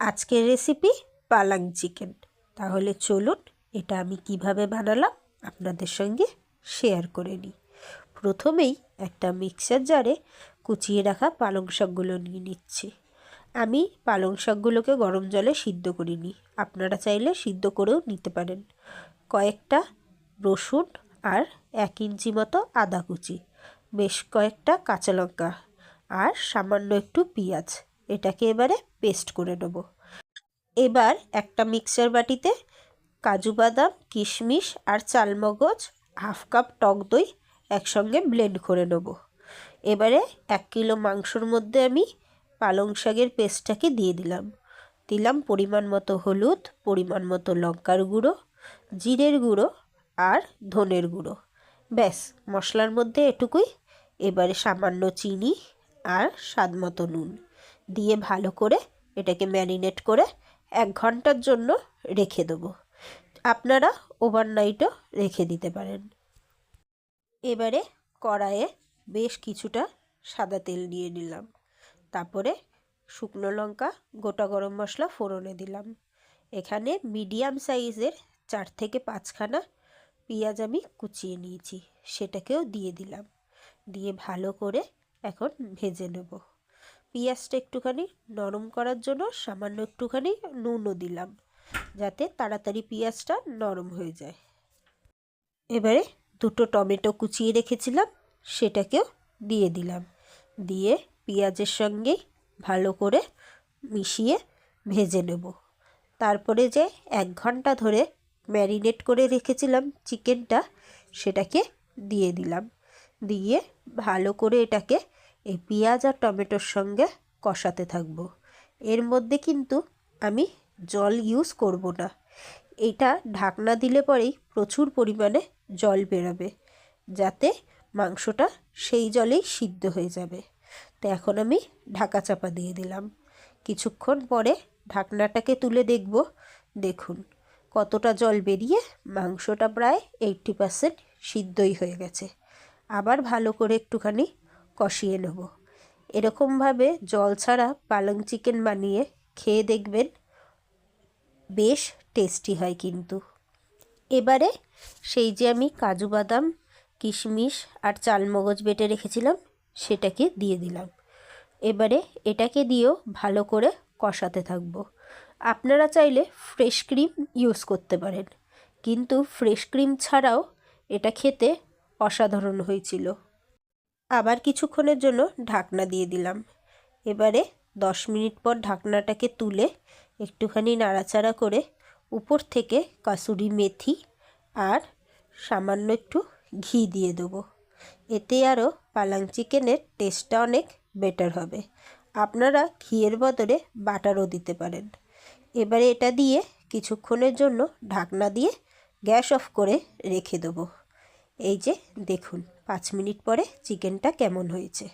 আজকের recipe পালাং chicken তাহলে চলুন এটা আমি কীভাবে বানালাম আপনাদের সঙ্গে শেয়ার করে নিই। প্রথমেই একটা মিক্সার জারে কুচিয়ে রাখা পালং শাকগুলো নিয়ে নিচ্ছি। আমি পালং শাকগুলোকে গরম জলে সিদ্ধ করিনি আপনারা চাইলে সিদ্ধ করেও নিতে পারেন। কয়েকটা রসুন আর এক ইঞ্চি মতো আদা কুচি, বেশ কয়েকটা কাঁচা লঙ্কা আর সামান্য একটু পেঁয়াজ। এটাকে এবারে পেস্ট করে নেব। এবার একটা মিক্সার বাটিতে কাজু বাদাম, কিশমিশ আর চালমগজ হাফ কাপ টক দই একসঙ্গে ব্লেন্ড করে নেব। এবারে এক কিলো মাংসর মধ্যে আমি পালং শাকের পেস্টটাকে দিয়ে দিলাম। দিলাম পরিমাণ মতো হলুদ, পরিমাণ মতো লঙ্কার গুঁড়ো, জিরের গুঁড়ো আর ধনের গুঁড়ো। ব্যাস, মশলার মধ্যে এটুকুই। এবারে সামান্য চিনি আর স্বাদ মতো নুন। দিয়ে ভালো করে এটাকে ম্যারিনেট করে এক ঘণ্টার জন্য রেখে দেবো। আপনারা ওভারনাইটও রেখে দিতে পারেন। এবারে কড়াইয়ে বেশ কিছুটা সাদা তেল নিয়ে নিলাম। তারপরে শুকনো লঙ্কা, গোটা গরম মশলা ফোড়নে দিলাম। এখানে মিডিয়াম সাইজের চার থেকে পাঁচখানা পেঁয়াজ আমি কুচিয়ে নিয়েছি, সেটাকেও দিয়ে দিলাম। দিয়ে ভালো করে এখন ভেজে নেব। পেঁয়াজটা একটুখানি নরম করার জন্য সামান্য একটুখানি নুনও দিলাম, যাতে তাড়াতাড়ি পেঁয়াজটা নরম হয়ে যায়। এবারে দুটো টমেটো কুচিয়ে রেখেছিলাম, সেটাকেও দিয়ে দিলাম। দিয়ে পেঁয়াজের সঙ্গেই ভালো করে মিশিয়ে ভেজে নেব। তারপরে যে এক ঘণ্টা ধরে ম্যারিনেট করে রেখেছিলাম চিকেনটা, সেটাকে দিয়ে দিলাম। দিয়ে ভালো করে এটাকে এই পেঁয়াজ আর টমেটোর সঙ্গে কষাতে থাকব। এর মধ্যে কিন্তু আমি জল ইউজ করব না। এটা ঢাকনা দিলে পরেই প্রচুর পরিমাণে জল বেরোবে, যাতে মাংসটা সেই জলেই সিদ্ধ হয়ে যাবে। তো এখন আমি ঢাকা চাপা দিয়ে দিলাম। কিছুক্ষণ পরে ঢাকনাটাকে তুলে দেখব। দেখুন, কতটা জল বেরিয়ে মাংসটা প্রায় এইটটি পারসেন্ট সিদ্ধই হয়ে গেছে। আবার ভালো করে একটুখানি কষিয়ে নেব। এরকমভাবে জল ছাড়া পালং চিকেন বানিয়ে খেয়ে দেখবেন বেশ টেস্টি হয় কিন্তু। এবারে সেই যে আমি কাজু বাদাম, কিশমিশ আর চালমগজ বেটে রেখেছিলাম, সেটাকে দিয়ে দিলাম। এবারে এটাকে দিয়েও ভালো করে কষাতে থাকব। আপনারা চাইলে ফ্রেশ ক্রিম ইউজ করতে পারেন, কিন্তু ফ্রেশ ক্রিম ছাড়াও এটা খেতে অসাধারণ হয়েছিল। আবার কিছুক্ষণের জন্য ঢাকনা দিয়ে দিলাম। এবারে দশ মিনিট পর ঢাকনাটাকে তুলে একটুখানি নাড়াচাড়া করে উপর থেকে কাসুরি মেথি আর সামান্য একটু ঘি দিয়ে দেবো। এতে আরও পালাং চিকেনের টেস্টটা অনেক বেটার হবে। আপনারা ঘিয়ের বদলে বাটারও দিতে পারেন। এবারে এটা দিয়ে কিছুক্ষণের জন্য ঢাকনা দিয়ে গ্যাস অফ করে রেখে দেবো। এই যে দেখুন। পাঁচ মিনিট পরে চিকেনটা কেমন হয়েছে?